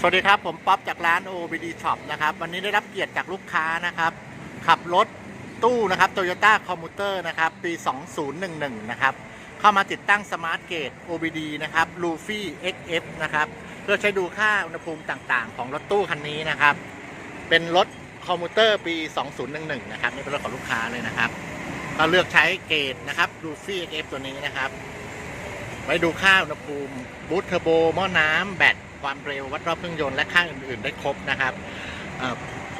สวัสดีครับ ผมป๊อปจากร้าน OBD Shop นะครับ วันนี้ได้รับเกียรติจากลูกค้านะครับ ขับรถตู้นะครับ Toyota Commuter นะครับ ปี 2011 นะครับ เข้ามาติดตั้งสมาร์ทเกต OBD นะครับ Luffy XF นะครับ เพื่อใช้ดูค่าอุณหภูมิต่างๆ ของรถตู้คันนี้นะครับ เป็นรถคอมมูเตอร์ปี 2011 นะครับ นี่เป็นรถของลูกค้าเลยนะครับก็เลือกใช้เกตนะครับ Luffy XF ตัวนี้นะครับ ไว้ดูค่าอุณหภูมิบูทเทอร์โบหม้อน้ำแบต ความเร็ววัดรอบเครื่องยนต์และค่าอื่น ๆ ได้ครบนะครับ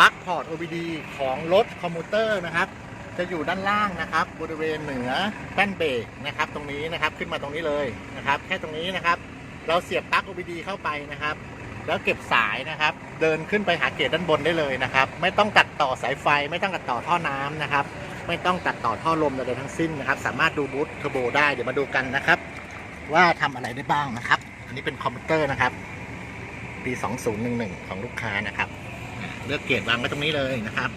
ปลั๊กพอร์ต OBD ของรถคอมมูเตอร์นะครับจะอยู่ด้านล่างนะครับ บริเวณเหนือแป้นเบรกนะครับ ตรงนี้นะครับขึ้นมาตรงนี้เลยนะครับ แค่ตรงนี้นะครับ เราเสียบปลั๊ก OBD เข้าไปนะครับ แล้วเก็บสายนะครับ เดินขึ้นไปหาเกตด้านบนได้เลยนะครับ ไม่ต้องตัดต่อสายไฟ ไม่ต้องตัดต่อท่อน้ำนะครับ ไม่ต้องตัดต่อท่อลมใดๆทั้งสิ้นนะครับ สามารถดูบูทเทอร์โบได้เดี๋ยวมาดูกันนะครับ ว่าทำอะไรได้บ้างนะครับ อันนี้เป็นคอมพิวเตอร์นะครับ ปี 2011 ของลูกค้านะครับ เลือกเกียรวางไว้ตรงนี้เลยนะครับ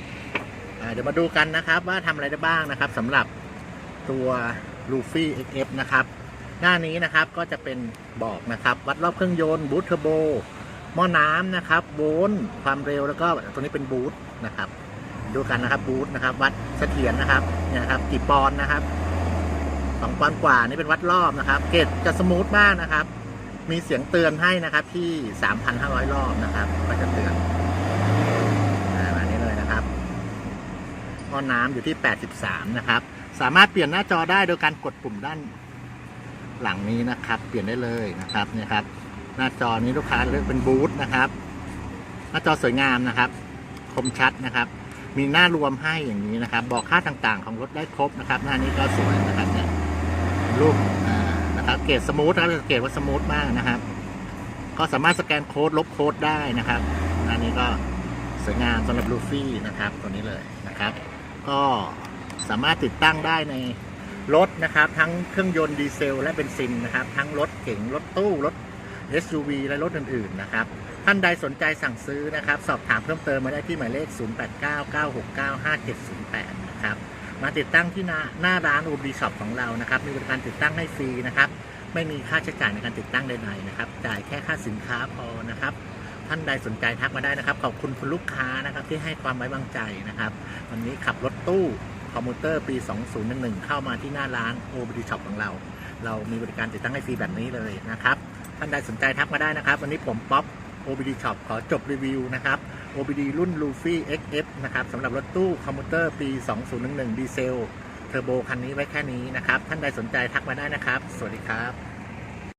เดี๋ยวมาดูกันนะครับว่าทำอะไรได้บ้างนะครับสำหรับตัว Luffy XF นะครับ หน้านี้นะครับก็จะเป็นบอกนะครับ วัดรอบเครื่องยนต์บูทเทอร์โบหม้อน้ำนะครับโวลต์ความเร็วแล้วก็ตัวนี้เป็นบูทนะครับ ดูกันนะครับบูทนะครับ วัดเสถียรนะครับเนี่ยนะครับกี่ปอนด์นะครับสองปอนด์กว่านี่เป็นวัดรอบนะครับ เกจจะสมูทมากนะครับ มีเสียงเตือนให้นะครับที่ 3,500 รอบนะครับ ก็จะเตือนอ่ามานี้เลยนะครับก้อนน้ำอยู่ที่ 83 นะครับ สามารถเปลี่ยนหน้าจอได้โดยการกดปุ่มด้านหลังนี้นะครับ เปลี่ยนได้เลยนะครับเนี่ยครับ หน้าจอนี้ลูกค้าเลือกเป็นบูทนะครับ หน้าจอสวยงามนะครับ คมชัดนะครับ มีหน้ารวมให้อย่างนี้นะครับ บอกค่าต่างๆ ของรถได้ครบนะครับ หน้านี้ก็สวยนะครับเนี่ยรูป อ่านะครับเกรดสมูทนะครับเกรดว่าสมูทมากนะครับ ก็สามารถสแกนโค้ดลบโค้ดได้นะครับหน้านี้ก็สวยงามสำหรับลูฟี่นะครับตัวนี้เลยนะครับ ก็สามารถติดตั้งได้ในรถนะครับ ทั้งเครื่องยนต์ดีเซล และเบนซินนะครับ ทั้งรถเก๋งรถตู้รถ SUV และรถอื่นๆนะครับ ท่านใดสนใจสั่งซื้อนะครับ สอบถามเพิ่มเติมมาได้ที่หมายเลข 0899695708 นะครับ มาติดตั้งที่หน้าหน้าร้านโอบีช็อปของเรานะครับมีบริการติดตั้งให้ฟรีนะครับไม่มีค่าใช้จ่ายในการติดตั้งใดๆนะครับจ่ายแค่ค่าสินค้าพอนะครับ ท่านใดสนใจทักมาได้นะครับ ขอบคุณคุณลูกค้านะครับที่ให้ความไว้วางใจนะครับวันนี้ขับรถตู้คอมมูเตอร์ปี 2011 เข้ามาที่หน้าร้าน OBD Shop ของเรา เรามีบริการติดตั้งให้ฟรีแบบนี้เลยนะครับท่านใดสนใจทักมาได้นะครับ วันนี้ผมป๊อป OBD Shop ขอจบรีวิวนะครับ OBD รุ่น Luffy XF นะครับสำหรับรถตู้คอมมูเตอร์ปี 2011 ดีเซล เทอร์โบคันนี้ไว้แค่นี้นะครับ ท่านใดสนใจทักมาได้นะครับ สวัสดีครับ